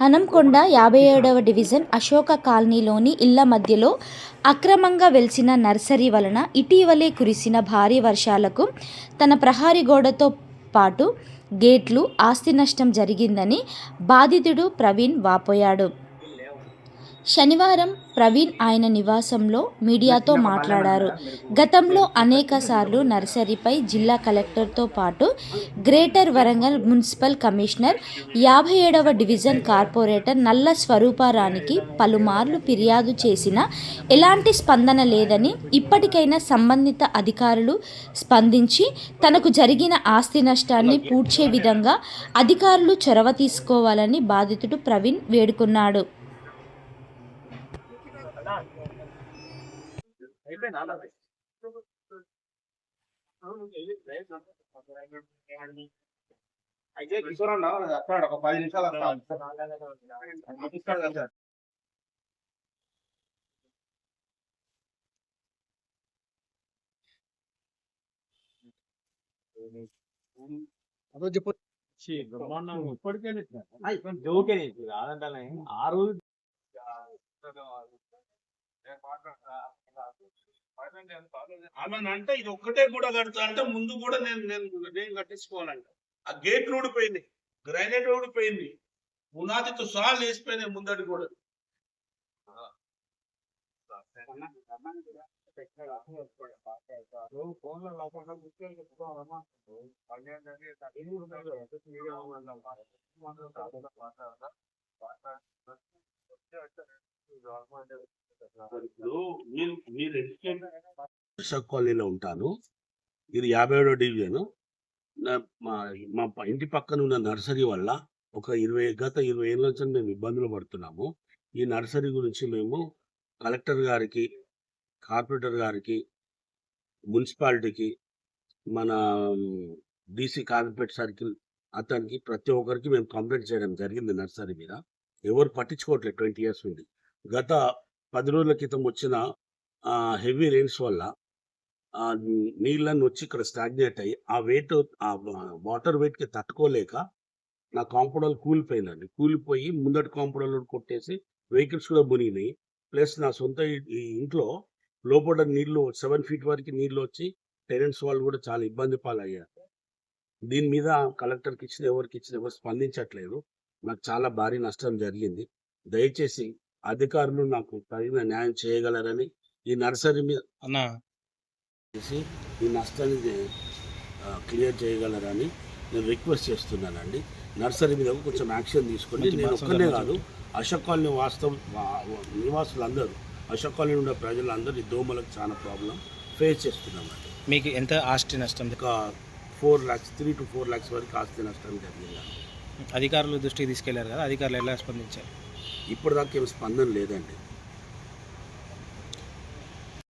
హనంకొండ యాభై ఏడవ డివిజన్ అశోక కాలనీలోని ఇళ్ళ మధ్యలో అక్రమంగా వెలిసిన నర్సరీ వలన ఇటీవలే కురిసిన భారీ వర్షాలకు తన ప్రహారీ గోడతో పాటు గేట్లు ఆస్తి నష్టం జరిగిందని బాధితుడు ప్రవీణ్ వాపోయాడు. శనివారం ప్రవీణ్ ఆయన నివాసంలో మీడియాతో మాట్లాడారు. గతంలో అనేక సార్లు నర్సరీపై జిల్లా కలెక్టర్తో పాటు గ్రేటర్ వరంగల్ మున్సిపల్ కమిషనర్ యాభై ఏడవ డివిజన్ కార్పొరేటర్ నల్ల స్వరూపారానికి పలుమార్లు ఫిర్యాదు చేసినా ఎలాంటి స్పందన లేదని ఇప్పటికైనా సంబంధిత అధికారులు స్పందించి తనకు జరిగిన ఆస్తి నష్టాన్ని పూడ్చే విధంగా అధికారులు చొరవ తీసుకోవాలని బాధితుడు ప్రవీణ్ వేడుకున్నాడు. అయితే కిషోర్ అన్న వస్తాడు ఒక పది నిమిషాలు వస్తాడు సార్ అదో చెప్పు బ్రహ్మాండం ఇప్పటికే జోకే కాదంటే ఆ రోజు ఆమె అంటే ఇది ఒక్కటే కూడా కడతా అంటే ముందు కూడా నేను నేను నేను కట్టించుకోవాలంట. ఆ గేట్ ఊడిపోయింది. గ్రైనేట్ ఊడిపోయింది. పునాదితో సహా లేచిపోయినాయి ముందటి కూడా ఇప్పుడు మీరు మీరు కాలనీలో ఉంటాను. ఇది యాభై ఏడో డివిజన్ మా మా ఇంటి పక్కన ఉన్న నర్సరీ వల్ల ఒక ఇరవై గత ఇరవై ఏళ్ళ నుంచి మేము ఇబ్బందులు పడుతున్నాము. ఈ నర్సరీ గురించి మేము కలెక్టర్ గారికి కార్పొరేటర్ గారికి మున్సిపాలిటీకి మన డీసీ కార్పొరేట్ సర్కిల్ అతనికి ప్రతి ఒక్కరికి మేము కంప్లైంట్ చేయడం జరిగింది నర్సరీ మీద. ఎవరు పట్టించుకోవట్లేదు ట్వంటీ ఇయర్స్ నుండి. గత పది రోజుల క్రితం వచ్చిన హెవీ రెయిన్స్ వల్ల నీళ్ళని వచ్చి ఇక్కడ స్టాగ్నేట్ అయ్యి ఆ వెయిట్ ఆ వాటర్ వెయిట్కి తట్టుకోలేక నా కాంపౌడల్ కూలిపోయిందండి కూలిపోయి ముందటి కాంపౌండ్ కొట్టేసి వెహికల్స్ కూడా మునిగినాయి. ప్లస్ నా సొంత ఇంట్లో లోపల నీళ్ళు సెవెన్ ఫీట్ వరకు నీళ్ళు వచ్చి టెరెంట్స్ వాళ్ళు కూడా చాలా ఇబ్బంది పాలయ్యారు. దీని మీద కలెక్టర్కి ఇచ్చిన ఎవరికి ఇచ్చిన ఎవరు స్పందించట్లేదు. నాకు చాలా భారీ నష్టం జరిగింది. దయచేసి అధికారులు నాకు తగిన న్యాయం చేయగలరని ఈ నర్సరీ మీద అన్న. చేసి ఈ నష్టాన్ని క్లియర్ చేయగలరని నేను రిక్వెస్ట్ చేస్తున్నానండి. నర్సరీ మీద కొంచెం యాక్షన్ తీసుకోండి. మంచి నేను ఒక్కనే కాదు అశోక్ కాలనీ వాస్తవం నివాసులందరూ అశోక్ కాలనీ ఉండే ప్రజలందరూ ఈ దోమలకు చాలా ప్రాబ్లం ఫేస్ చేస్తున్నామండి. మీకు ఎంత ఆస్తి నష్టం? ఒక four lakhs three to four lakhs వరకు ఆస్తి నష్టం జరిగింది అధికారులు దృష్టికి తీసుకెళ్ళారు కదా అధికారులు ఎలా స్పందించారు? ఇప్పటిదాకా ఏం స్పందన లేదండి.